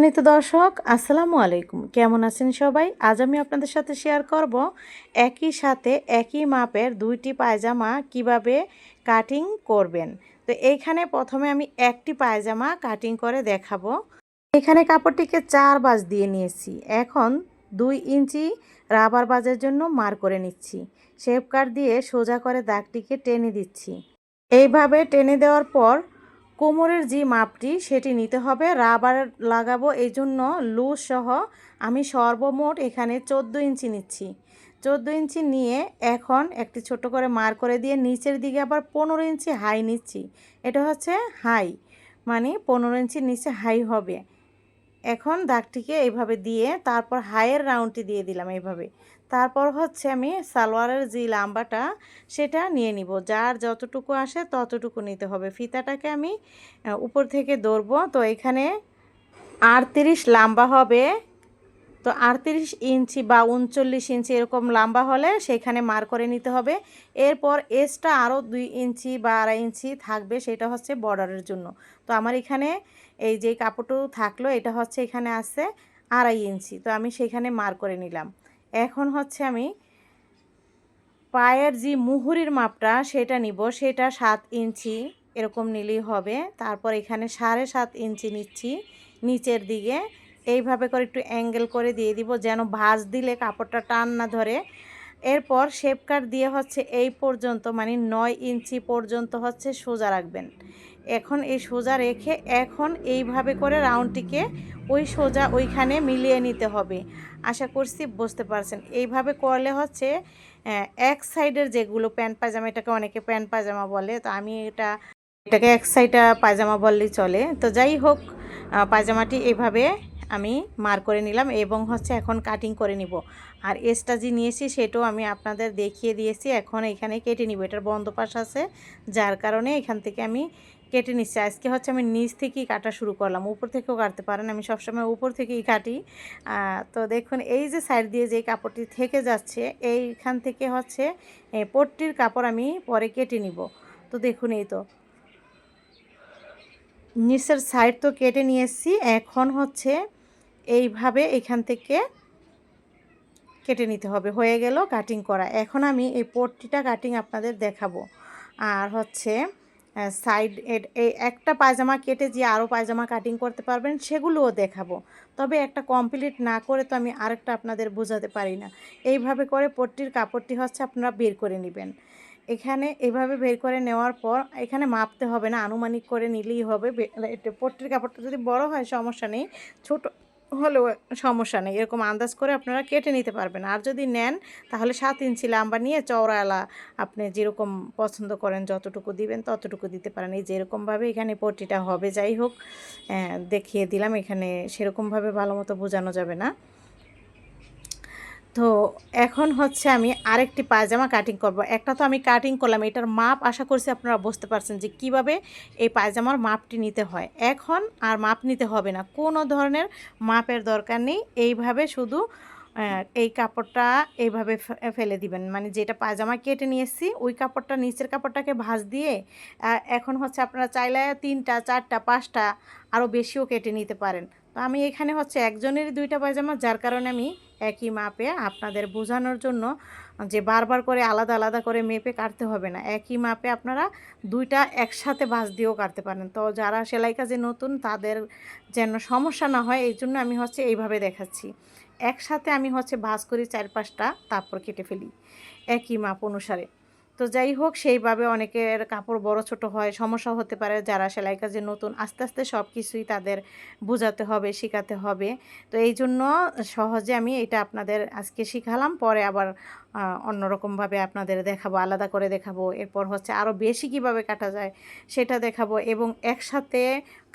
সম্মানিত দর্শক, আসসালামু আলাইকুম। কেমন আছেন সবাই? আজ আমি আপনাদের সাথে শেয়ার করব একই সাথে একই মাপের দুইটি পায়জামা কীভাবে কাটিং করবেন। তো এইখানে প্রথমে আমি একটি পায়জামা কাটিং করে দেখাবো। এখানে কাপড়টিকে চার বাজ দিয়ে নিয়েছি। এখন দুই ইঞ্চি রাবার বাজের জন্য মার করে নিচ্ছি। শেপ কাট দিয়ে সোজা করে দাগটিকে টেনে দিচ্ছি। এইভাবে টেনে দেওয়ার পর কোমরের যে মাপটি, সেটি নিতে হবে। রাবার লাগাবো এই জন্য লুজ সহ আমি সর্বমোট এখানে চোদ্দ ইঞ্চি নিচ্ছি। চোদ্দ ইঞ্চি নিয়ে এখন একটি ছোট করে মার করে দিয়ে নিচের দিকে আবার পনেরো ইঞ্চি হাই নিচ্ছি। এটা হচ্ছে হাই মানে পনেরো ইঞ্চি নিচে হাই হবে। এখন দাগটিকে এইভাবে দিয়ে তারপর হায়ের রাউন্ডটি দিয়ে দিলাম এইভাবে। তারপর হচ্ছে আমি সালোয়ারের যে লাম্বাটা, সেটা নিয়ে নিব। যার যতটুকু আসে ততটুকু নিতে হবে। ফিতাটাকে আমি উপর থেকে ধরবো তো এখানে আটত্রিশ লাম্বা হবে। তো আটত্রিশ ইঞ্চি বা উনচল্লিশ ইঞ্চি এরকম লম্বা হলে সেখানে মার করে নিতে হবে। এরপর এসটা আরও দুই ইঞ্চি বা আড়াই ইঞ্চি থাকবে, সেটা হচ্ছে বর্ডারের জন্য। তো আমার এখানে এই যে কাপড়টু থাকল, এটা হচ্ছে এখানে আছে আড়াই ইঞ্চি। তো আমি সেখানে মার করে নিলাম। এখন হচ্ছে আমি পায়ের যে মুহুরির মাপটা সেটা নিব। সেটা সাত ইঞ্চি এরকম নিলেই হবে। তারপর এখানে সাড়ে সাত ইঞ্চি নিচ্ছি নিচের দিকে। এইভাবে করে একটু অ্যাঙ্গেল করে দিয়ে দিব যেন ভাঁজ দিলে কাপড়টা টান না ধরে। এরপর শেপ কাট দিয়ে হচ্ছে এই পর্যন্ত মানে নয় ইঞ্চি পর্যন্ত হচ্ছে সোজা রাখবেন। এখন এই সোজা রেখে এখন এইভাবে করে রাউন্ডটিকে ওই সোজা ওইখানে মিলিয়ে নিতে হবে। আশা করছি বুঝতে পারছেন। এইভাবে করলে হচ্ছে এক সাইডের যেগুলো প্যান্ট পায়জামা, এটাকে অনেকে প্যান্ট পায়জামা বলে, তো আমি এটা, এটাকে এক সাইডটা পায়জামা বললেই চলে। তো যাই হোক পাজামাটি এভাবে আমি মার করে নিলাম এবং হচ্ছে এখন কাটিং করে নিব। আর এসটা যে নিয়েছি সেটাও আমি আপনাদের দেখিয়ে দিয়েছি। এখন এখানে কেটে নিব। এটার বন্ধ পাশ আছে, যার কারণে এখান থেকে আমি কেটে নিচ্ছি। আজকে হচ্ছে আমি নিচ থেকেই কাটা শুরু করলাম। উপর থেকেও কাটতে পারেন, আমি সবসময় উপর থেকেই কাটি। তো দেখুন, এই যে সাইড দিয়ে যে কাপড়টি থেকে যাচ্ছে, এইখান থেকে হচ্ছে পট্টির কাপড় আমি পরে কেটে নিব। তো দেখুন, এই তো। নিচের সাইড তো কেটে নিয়ে এসেছি এখন হচ্ছে এইভাবে এখান থেকে কেটে নিতে হবে। হয়ে গেল কাটিং করা। এখন আমি এই পট্টিটা কাটিং আপনাদের দেখাবো। আর হচ্ছে সাইড এই একটা পায়জামা কেটে যে আরও পায়জামা কাটিং করতে পারবেন, সেগুলোও দেখাবো। তবে একটা কমপ্লিট না করে তো আমি আরেকটা আপনাদের বোঝাতে পারি না। এইভাবে করে পট্টির কাপড়টি হচ্ছে আপনারা বের করে নেবেন। এখানে এভাবে বের করে নেওয়ার পর, এখানে মাপতে হবে না, আনুমানিক করে নিলেই হবে। পট্টির কাপড়টা যদি বড় হয় সমস্যা নেই। ছোট হলেও সমস্যা নেই। এরকম আন্দাজ করে আপনারা কেটে নিতে পারবেন। আর যদি নেন, তাহলে সাত ইঞ্চি লাম্বা নিয়ে চওড়ালা আপনি যেরকম পছন্দ করেন, যতটুকু দিবেন ততটুকু দিতে পারেন। এই যেরকমভাবে এখানে পটিটা হবে, যাই হোক দেখিয়ে দিলাম। এখানে সেরকমভাবে ভালো মতো বোঝানো যাবে না। তো এখন হচ্ছে আমি আরেকটি পায়জামা কাটিং করব। একটা তো আমি কাটিং করলাম, এটার মাপ আশা করছি আপনারা বুঝতে পারছেন যে কীভাবে এই পায়জামার মাপটি নিতে হয়। এখন আর মাপ নিতে হবে না, কোনো ধরনের মাপের দরকার নেই, এইভাবে শুধু এই কাপড়টা এইভাবে ফেলে দিবেন। মানে যেটা পায়জামা কেটে নিয়ে এসেছি ওই কাপড়টা, নিচের কাপড়টাকে ভাঁজ দিয়ে এখন হচ্ছে আপনারা চাইলে তিনটা, চারটা, পাঁচটা, আরও বেশিও কেটে নিতে পারেন। তো আমি এখানে হচ্ছে একজনেরই দুইটা পায়জামা, যার কারণে আমি একই মাপে আপনাদের বোঝানোর জন্য যে বারবার করে আলাদা আলাদা করে মেপে কাটতে হবে না। একই মাপে আপনারা দুইটা একসাথে বাঁশ দিয়েও কাটতে পারেন। তো যারা সেলাই কাজে নতুন, তাদের যেন সমস্যা না হয়, এই জন্য আমি হচ্ছে এইভাবে দেখাচ্ছি। একসাথে আমি হচ্ছে ভাঁজ করি চার পাঁচটা তারপর কেটে ফেলি। একই মাপ অনুসারে। তো যাই হোক, সেইভাবে অনেকের কাপড় বড়, ছোট হয়। সমস্যা হতে পারে যারা সেলাই কাজে নতুন। আস্তে আস্তে সব কিছুই তাদের বোঝাতে হবে, শেখাতে হবে। তো এই জন্য সহজে আমি এটা আপনাদের আজকে শিখালাম। পরে আবার অন্যরকমভাবে আপনাদের দেখাবো, আলাদা করে দেখাবো। এরপর হচ্ছে আরও বেশি কীভাবে কাটা যায় সেটা দেখাবো এবং একসাথে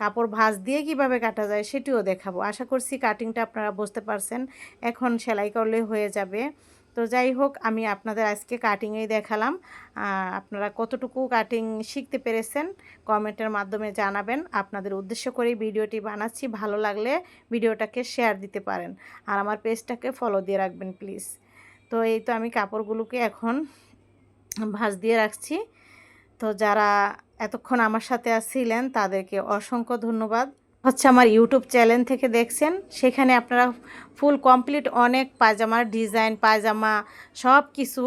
কাপড় ভাঁজ দিয়ে কীভাবে কাটা যায় সেটিও দেখাবো। আশা করছি কাটিংটা আপনারা বুঝতে পারছেন। এখন সেলাই করলে হয়ে যাবে। তো যাই হোক, আমি আপনাদের আজকে কাটিংয়েই দেখালাম। আপনারা কতটুকু কাটিং শিখতে পেরেছেন কমেন্টের মাধ্যমে জানাবেন। আপনাদের উদ্দেশ্য করেই ভিডিওটি বানাচ্ছি। ভালো লাগলে ভিডিওটাকে শেয়ার দিতে পারেন। আর আমার পেজটাকে ফলো দিয়ে রাখবেন প্লিজ তো এই তো আমি কাপড়গুলোকে এখন ভাঁজ দিয়ে রাখছি। তো যারা এতক্ষণ আমার সাথে ছিলেন তাদেরকে অসংখ্য ধন্যবাদ। হচ্ছে আমার ইউটিউব চ্যানেল থেকে দেখছেন, সেখানে আপনারা ফুল কমপ্লিট, অনেক পায়জামার ডিজাইন, পায়জামা, সব কিছু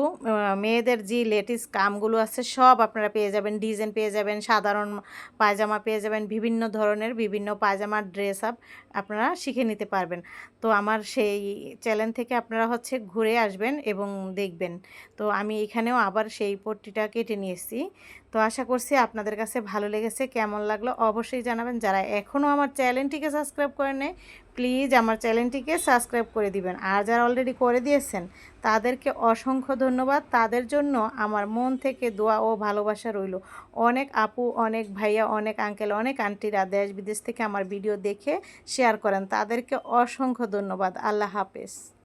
মেয়েদের যে লেটেস্ট কামগুলো আছে, সব আপনারা পেয়ে যাবেন। ডিজাইন পেয়ে যাবেন, সাধারণ পায়জামা পেয়ে যাবেন, বিভিন্ন ধরনের, বিভিন্ন পায়জামার ড্রেস আপ আপনারা শিখে নিতে পারবেন। তো আমার সেই চ্যানেল থেকে আপনারা হচ্ছে ঘুরে আসবেন এবং দেখবেন। তো আমি এখানেও আবার সেই পট্টিটা কেটে নিয়েছি তো আশা করছি আপনাদের কাছে ভালো লেগেছে, কেমন লাগল অবশ্যই জানাবেন। যারা এখনও আমার চ্যানেলটিকে সাবস্ক্রাইব করে নেয় প্লিজ আমার চ্যানেলটিকে সাবস্ক্রাইব করে দিবেন। আর যারা অলরেডি করে দিয়েছেন, তাদেরকে অসংখ্য ধন্যবাদ। তাদের জন্য আমার মন থেকে দোয়া ও ভালোবাসা রইল। অনেক আপু, অনেক ভাইয়া, অনেক আঙ্কেল অনেক আন্টিরা দেশ বিদেশ থেকে আমার ভিডিও দেখে শেয়ার করেন। তাদেরকে অসংখ্য ধন্যবাদ। আল্লাহ হাফেজ।